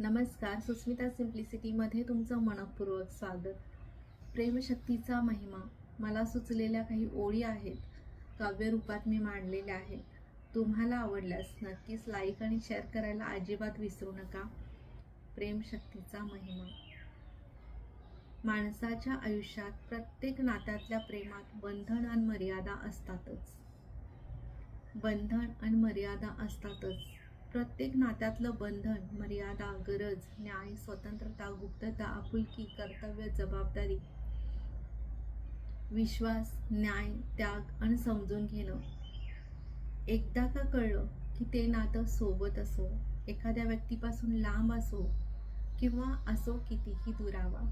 नमस्कार सुस्मिता सिम्प्लिसिटीमध्ये तुमचं मनपूर्वक स्वागत. प्रेमशक्तीचा महिमा मला सुचलेल्या काही ओळी आहेत काव्यरूपात मी मांडलेल्या आहेत. तुम्हाला आवडल्यास नक्कीच लाईक आणि शेअर करायला अजिबात विसरू नका. प्रेमशक्तीचा महिमा. माणसाच्या आयुष्यात प्रत्येक नात्यातल्या प्रेमात बंधन आणि मर्यादा असतातच. बंधन आणि मर्यादा असतातच. प्रत्येक नात्यातलं बंधन मर्यादा गरज न्याय स्वतंत्रता गुप्तता आपुलकी कर्तव्य जबाबदारी विश्वास न्याय त्याग आणि समजून घेणं. एकदा का कळलं की ते नातं सोबत असो एखाद्या व्यक्तीपासून लांब असो किंवा असो कितीही दुरावा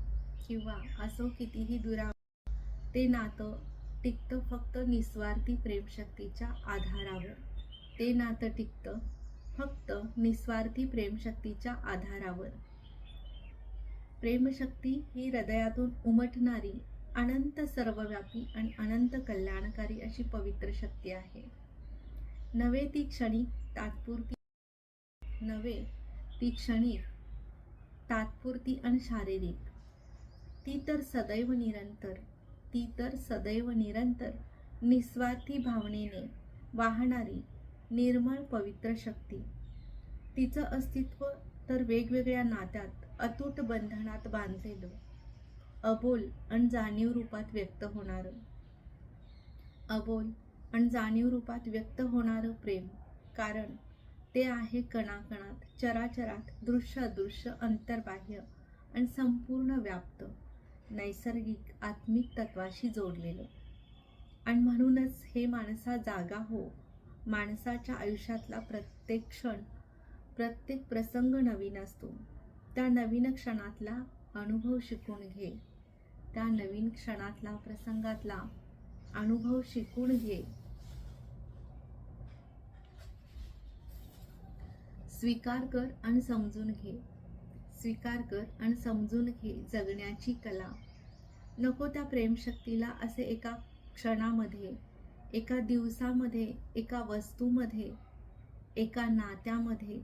किंवा असो कितीही दुरावा ते नातं टिकतं फक्त निस्वार्थी प्रेमशक्तीच्या आधारावर. ते नातं टिकतं फक्त निस्वार्थी प्रेमशक्तीच्या आधारावर. प्रेमशक्ती ही हृदयातून उमटणारी अनंत सर्वव्यापी आणि अनंत कल्याणकारी अशी पवित्र शक्ती आहे. नवे ती क्षणिक तात्पुरती नवे ती क्षणिक तात्पुरती आणि शारीरिक. ती तर सदैव निरंतर ती तर सदैव निरंतर निस्वार्थी भावनेने वाहणारी निर्मळ पवित्र शक्ती. तिचं अस्तित्व तर वेगवेगळ्या नात्यात अतूट बंधनात बांधलेलं. अबोल आणि जाणीव रूपात व्यक्त होणारं. अबोल आणि जाणीव रूपात व्यक्त होणारं प्रेम कारण ते आहे कणाकणात चराचरात दृश्य अदृश्य अंतर्बाह्य आणि संपूर्ण व्याप्त नैसर्गिक आत्मिक तत्वाशी जोडलेलं. आणि म्हणूनच हे माणसा जागा हो माणसाच्या आयुष्यातला प्रत्येक क्षण प्रत्येक प्रसंग नवीन असतो. त्या नवीन क्षणातला अनुभव शिकून घे. त्या नवीन क्षणातला प्रसंगातला अनुभव शिकून घे. स्वीकार कर आणि समजून घे. स्वीकार कर आणि समजून घे जगण्याची कला. नको त्या प्रेमशक्तीला असे एका क्षणामध्ये एका दिवसामध्ये एका वस्तूमध्ये एका नात्यामध्ये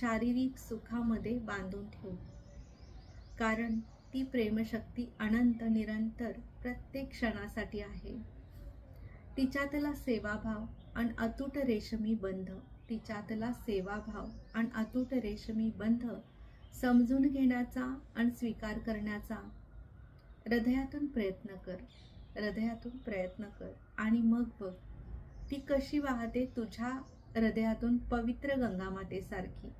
शारीरिक सुखामध्ये बांधून ठेवू. कारण ती प्रेमशक्ती अनंत निरंतर प्रत्येक क्षणासाठी आहे. तिच्यातला सेवाभाव आणि अतूट रेशमी बंध तिच्यातला सेवाभाव आणि अतूट रेशमी बंध समजून घेण्याचा आणि स्वीकार करण्याचा हृदयातून प्रयत्न कर. हृदयातून प्रयत्न कर. आणि मग बघ ती कशी वाहते तुझ्या हृदयातून पवित्र गंगामातेसारखी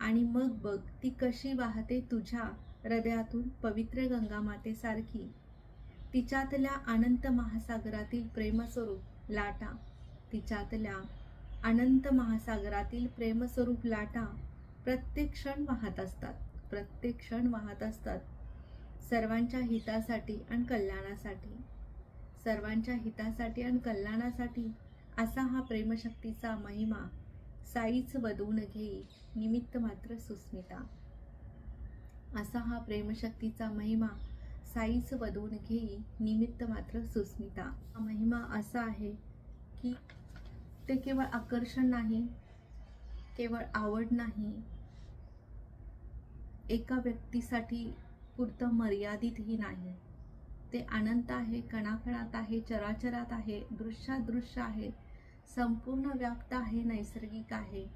आणि मग बघ ती कशी वाहते तुझ्या हृदयातून पवित्र गंगामातेसारखी तिच्यातल्या अनंत महासागरातील प्रेमस्वरूप लाटा तिच्यातल्या अनंत महासागरातील प्रेमस्वरूप लाटा प्रत्येक क्षण वाहत असतात प्रत्येक क्षण वाहत असतात. सर्वांच्या हितासाठी आणि कल्याणासाठी. सर्वांच्या हितासाठी आणि कल्याणासाठी असा हा प्रेमशक्तीचा महिमा साईच वधवून घेई निमित्त मात्र सुस्मिता. असा हा प्रेमशक्तीचा महिमा साईच वधवून घेई निमित्त मात्र सुस्मिता. हा महिमा असा आहे की ते केवळ आकर्षण नाही केवळ आवड नाही. एका व्यक्तीसाठी पुरतं मर्यादितही नाही. ते अनंत आहे कणाकणात आहे चराचरात आहे दृश्यादृश्य आहे संपूर्ण व्याप्त आहे नैसर्गिक आहे.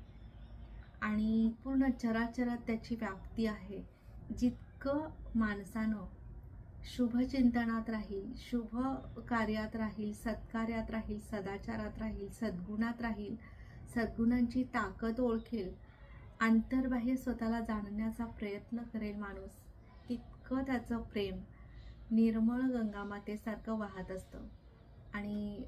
आणि पूर्ण चराचरात त्याची व्याप्ती आहे. जितकं माणसानं शुभचिंतनात राहील शुभ कार्यात राहील सत्कार्यात राहील सदाचारात राहील सद्गुणात राहील सद्गुणांची ताकद ओळखेल आंतरबाह्य स्वतःला जाणण्याचा प्रयत्न करेल माणूस. तितकं त्याचं प्रेम निर्मळ गंगामातेसारखं वाहत असतं. आणि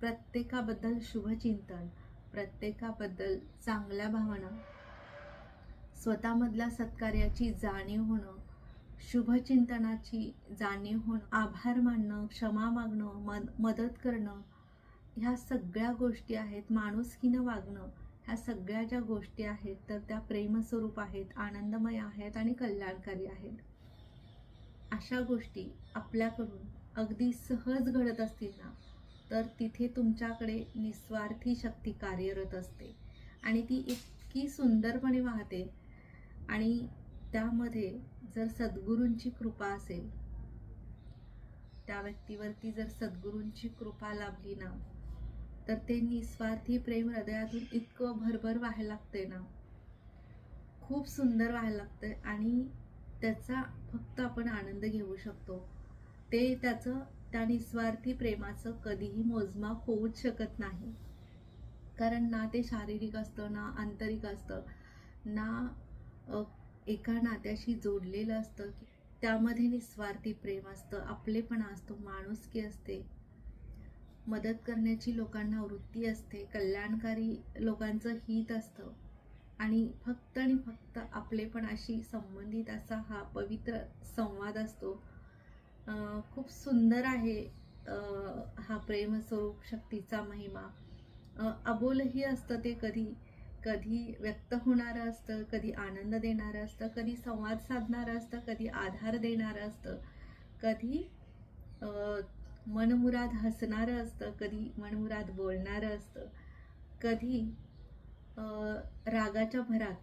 प्रत्येकाबद्दल शुभचिंतन प्रत्येकाबद्दल चांगल्या भावना स्वतःमधल्या सत्कार्याची जाणीव होणं शुभचिंतनाची जाणीव होणं आभार मानणं क्षमा मागणं मद मदत करणं ह्या सगळ्या गोष्टी आहेत. माणुसकीनं वागणं ह्या सगळ्या ज्या गोष्टी आहेत तर त्या प्रेमस्वरूप आहेत आनंदमय आहेत आणि कल्याणकारी आहेत. अशा गोष्टी आपल्याकडून अगदी सहज घडत असतील ना तर तिथे तुमच्याकडे निस्वार्थी शक्ती कार्यरत असते. आणि ती इतकी सुंदरपणे वाहते. आणि त्यामध्ये जर सद्गुरूंची कृपा असेल त्या व्यक्तीवरती जर सद्गुरूंची कृपा लाभली ना तर ते निस्वार्थी प्रेम हृदयातून इतकं भरभर व्हायला लागते ना. खूप सुंदर व्हायला लागतं आणि त्याचा फक्त आपण आनंद घेऊ शकतो. ते त्याचं त्या निस्वार्थी प्रेमाचं कधीही मोजमाप होऊच शकत नाही. कारण ना ते शारीरिक असतं ना आंतरिक असतं ना एका नात्याशी जोडलेलं असतं. की त्यामध्ये निस्वार्थी प्रेम असतं आपलेपणा असतो माणुसकी असते. मदत करण्याची लोकांना वृत्ती असते कल्याणकारी लोकांचं हित असतं. आणि फक्त आणि फक्त आपलेपणाशी संबंधित असा हा पवित्र संवाद असतो. खूप सुंदर आहे हा प्रेमस्वरूप शक्तीचा महिमा. अबोलही असतं ते कधी कधी व्यक्त होणारं असतं कधी आनंद देणारं असतं कधी संवाद साधणारं असतं कधी आधार देणारं असतं कधी मनमुराद हसणारं असतं कधी मनमुराद बोलणारं असतं कधी रागाच्या भरात.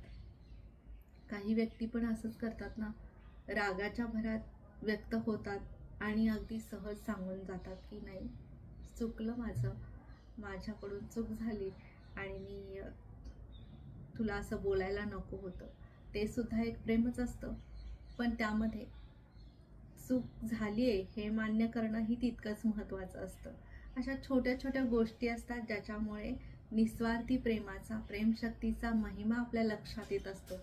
काही व्यक्ती पण असंच करतात ना रागाच्या भरात व्यक्त होतात आणि अगदी सहज सांगून जातात की नाही चुकलं माझं माझ्याकडून चूक झाली आणि मी तुला असं बोलायला नको होतं. ते सुद्धा एक प्रेमच असतं. पण त्यामध्ये चूक झाली आहे हे मान्य करणंही तितकंच महत्त्वाचं असतं. अशा छोट्या छोट्या गोष्टी असतात ज्याच्यामुळे निस्वार्थी प्रेमाचा प्रेमशक्तीचा महिमा आपल्या लक्षात येत असतो.